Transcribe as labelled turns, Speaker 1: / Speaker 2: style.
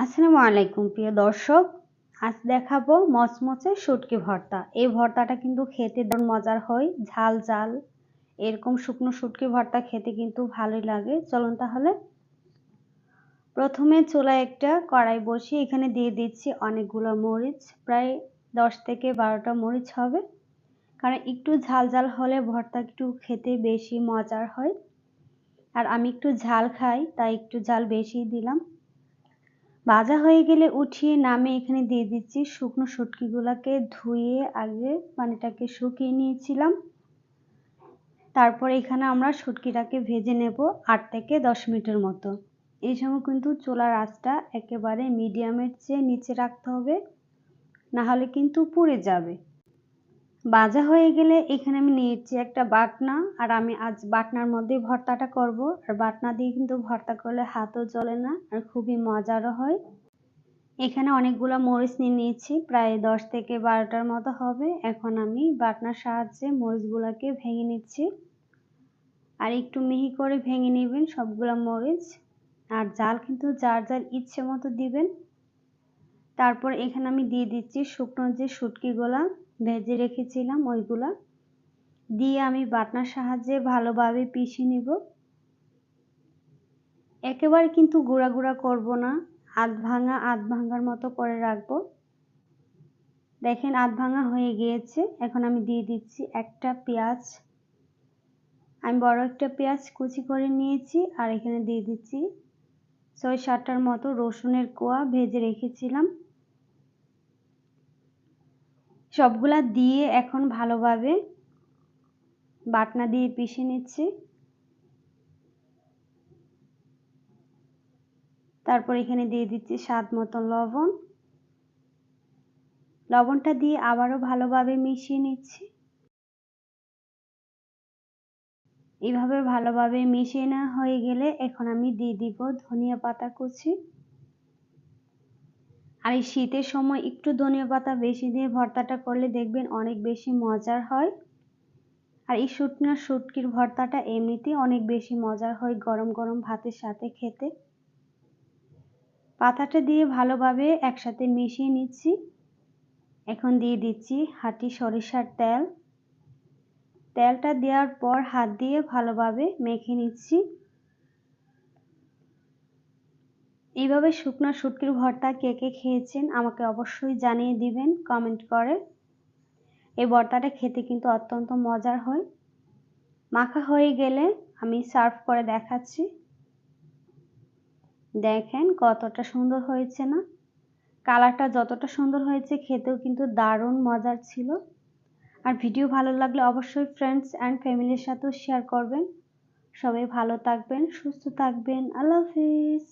Speaker 1: আসসালামু আলাইকুম, প্রিয় দর্শক। আজ দেখাবো মচমচে শুটকি ভর্তা। এই ভর্তাটা কিন্তু খেতে দারুণ মজার হয়, ঝাল ঝাল। এরকম শুকনো শুটকি ভর্তা খেতে কিন্তু ভালোই লাগে। চলুন তাহলে। প্রথমে চুলায় একটা কড়াই বসিয়ে এখানে দিয়ে দিচ্ছি অনেকগুলো মরিচ। প্রায় দশ থেকে বারোটা মরিচ হবে। কারণ একটু ঝাল ঝাল হলে ভর্তা একটু খেতে বেশি মজার হয়। আর আমি একটু ঝাল খাই, তাই একটু ঝাল বেশি দিলাম। ভাজা হয়ে গেলে উঠিয়ে নামে এখানে দিয়ে দিচ্ছি শুকনো শুটকিগুলোকে ধুয়ে আগে পানিটাকে শুকিয়ে নিয়েছিলাম। তারপর এখানে আমরা শুটকিটাকে ভেজে নেব আট থেকে দশ মিনিটের মতো। এই সময় কিন্তু চোলার আঁচটা একেবারে মিডিয়ামের চেয়ে নিচে রাখতে হবে না হলে কিন্তু পুড়ে যাবে। ভাজা হয়ে গেলে এখানে আমি নিয়েছি একটা বাটনা, আর আমি আজ বাটনার মধ্যে ভর্তাটা করব। আর বাটনা দিয়ে কিন্তু ভর্তা করলে হাতও জ্বলে না, আর খুবই মজারও হয়। এখানে অনেকগুলো মরিচ নিয়ে নিয়েছি, প্রায় দশ থেকে বারোটার মতো হবে। এখন আমি বাটনার সাহায্যে মরিচগুলোকে ভেঙে নিচ্ছি। আর একটু মিহি করে ভেঙে নেবেন সবগুলো মরিচ। আর জাল কিন্তু যার যার ইচ্ছে মতো দিবেন। তারপর এখানে আমি দিয়ে দিচ্ছি শুকনো যে শুটকিগুলা। ভেজে রেখেছিলাম ওইগুলা। দিয়ে আমি বাটনার সাহায্যে ভালোভাবে পিষে নিব। একেবারে কিন্তু গুঁড়া গুঁড়া করব না আধ ভাঙা, আধ ভাঙার মতো করে রাখব। দেখেন আধ ভাঙা হয়ে গিয়েছে, এখন আমি দিয়ে দিচ্ছি একটা পেঁয়াজ। আমি বড় একটা পেঁয়াজ কুচি করে নিয়েছি আর এখানে দিয়ে দিচ্ছি ছয় সাতটার মতো রসুনের কোয়া ভেজে রেখেছিলাম। সবগুলা দিয়ে এখন ভালোভাবে বাটনা দিয়ে পিষে নিচ্ছি। তারপর এখানে দিয়ে দিচ্ছি স্বাদ মতো লবণ। লবণটা দিয়ে আবারও ভালোভাবে মিশিয়ে নিচ্ছি। এইভাবে ভালোভাবে মিশিয়ে নেওয়া হয়ে গেলে এখন আমি দিয়ে দিব ধনিয়া পাতা কুচি। আর এই শীতের সময় একটু ধনিয়া পাতা বেশি দিয়ে ভর্তাটা করলে দেখবেন অনেক বেশি মজার হয়। আর এই শুটনা শুটকির ভর্তাটা এমনিতেই অনেক বেশি মজার হয় গরম গরম ভাতের সাথে খেতে। পাতাটা দিয়ে ভালোভাবে একসাথে মিশিয়ে নিচ্ছি। এখন দিয়ে দিচ্ছি হাঁটি সরিষার তেল। তেলটা দেওয়ার পর হাত দিয়ে ভালোভাবে মেখে নিচ্ছি। এইভাবে শুকনো শুটকির ভর্তা কে কে খেয়েছেন আমাকে অবশ্যই জানিয়ে দিবেন কমেন্ট করে। এই ভর্তাটা খেতে কিন্তু অত্যন্ত মজার হয়। মাখা হয়ে গেলে আমি সার্ভ করে দেখাচ্ছি। দেখেন কতটা সুন্দর হয়েছে না? কালারটা যতটা সুন্দর হয়েছে খেতেও কিন্তু দারুণ মজার ছিল। আর ভিডিও ভালো লাগলে অবশ্যই ফ্রেন্ডস অ্যান্ড ফ্যামিলির সাথেও শেয়ার করবেন। সবাই ভালো থাকবেন, সুস্থ থাকবেন, আল্লাহ হাফিজ।